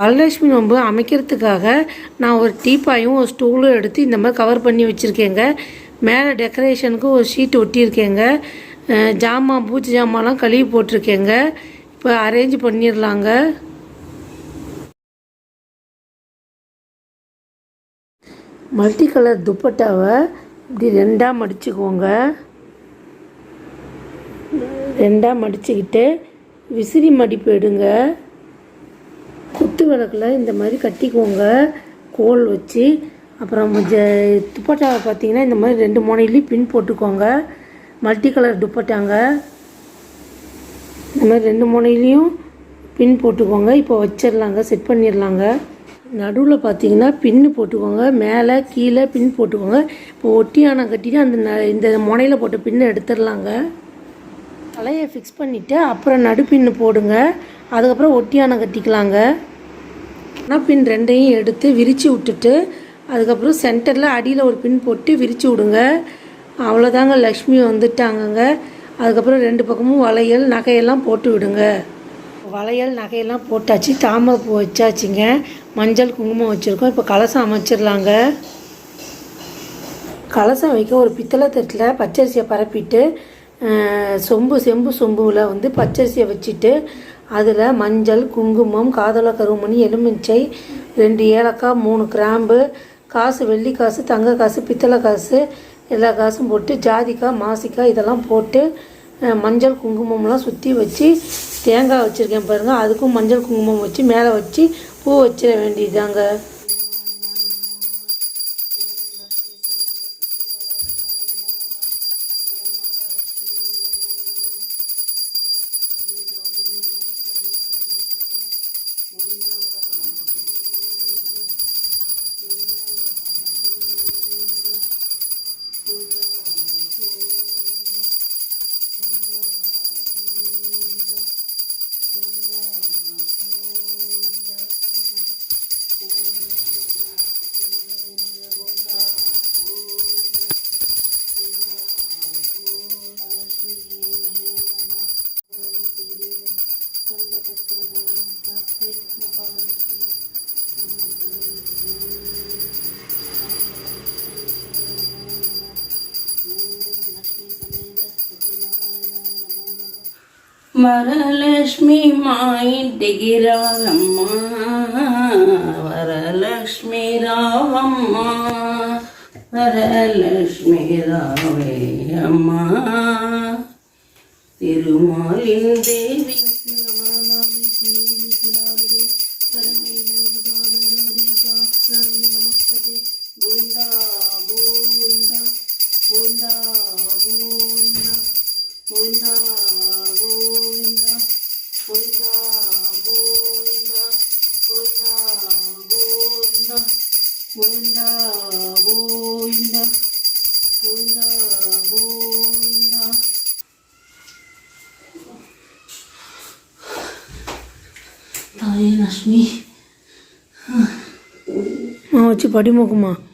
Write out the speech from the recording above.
வரலட்சுமி நோன்பு அமைக்கிறதுக்காக நான் ஒரு டீப்பாயும் ஒரு ஸ்டூலும் எடுத்து இந்த மாதிரி கவர் பண்ணி வச்சுருக்கேங்க. மேலே டெக்கரேஷனுக்கு ஒரு ஷீட் ஒட்டியிருக்கேங்க. ஜாமான் பூச்சி ஜாமான்லாம் கழுவி போட்டிருக்கேங்க. இப்போ அரேஞ்ச் பண்ணிடலாங்க. மல்டி கலர் துப்பட்டாவை இப்படி ரெண்டாக மடிச்சுக்கோங்க. ரெண்டாக மடிச்சுக்கிட்டு விசிறி மடிப்பு எடுங்க. விளக்கில் இந்த மாதிரி கட்டிக்கோங்க. கோல் வச்சு. அப்புறம் ஜ துப்பட்டாவை பார்த்தீங்கன்னா இந்த மாதிரி ரெண்டு மூணையிலையும் பின் போட்டுக்கோங்க. மல்டி கலர் துப்பட்டாங்க. இந்த மாதிரி ரெண்டு மூணையிலையும் பின் போட்டுக்கோங்க. இப்போ வச்சிடலாங்க செட் பண்ணிடலாங்க. நடுவில் பார்த்தீங்கன்னா பின்னு போட்டுக்கோங்க. மேலே கீழே பின் போட்டுக்கோங்க. இப்போ ஒட்டியானம் கட்டிட்டு அந்த ந- இந்த முனையில் போட்ட பின்னு எடுத்துடலாங்க. தலையை ஃபிக்ஸ் பண்ணிவிட்டு அப்புறம் நடுப்பின்னு போடுங்க. அதுக்கப்புறம் ஒட்டியானம் கட்டிக்கலாங்க. ஆனால் பின் ரெண்டையும் எடுத்து விரித்து விட்டுட்டு அதுக்கப்புறம் சென்டரில் அடியில் ஒரு பின் போட்டு விரித்து விடுங்க. அவ்வளோதாங்க லக்ஷ்மி வந்துட்டாங்கங்க. அதுக்கப்புறம் ரெண்டு பக்கமும் வளையல் நகையெல்லாம் போட்டு விடுங்க. வளையல் நகையெல்லாம் போட்டாச்சு. தாமரை பூ வச்சாச்சுங்க. மஞ்சள் குங்குமம் வச்சுருக்கோம். இப்போ கலசம் அமைச்சிடலாங்க. கலசம் வைக்க ஒரு பித்தளை தட்டில் பச்சரிசியை பரப்பிட்டு சொம்பு செம்பு சொம்புவில் வந்து பச்சரிசியை வச்சுட்டு அதில் மஞ்சள் குங்குமம் காதல கருமணி எலுமிச்சை ரெண்டு ஏலக்காய் மூணு கிராம்பு காசு வெள்ளி காசு தங்க காசு பித்தளை காசு எல்லா காசும் போட்டு ஜாதிக்காய் மாசிக்காய் இதெல்லாம் போட்டு மஞ்சள் குங்குமம்லாம் சுற்றி வச்சு தேங்காய் வச்சுருக்கேன் பாருங்கள் அதுக்கும் மஞ்சள் குங்குமம் வச்சு மேலே வச்சு பூ வச்சிட வேண்டியதாங்க വരലക്ഷ്മി മായിട്ടിക്ക് രാവമ്മ വരലക്ഷ്മി രാവമ്മ വരലക്ഷ്മി രാവേയമ്മ. തിരുമാലിൻ ദേവി 보인다 보인다 보인다 보인다. 다행이났으니 어찌 버리먹구만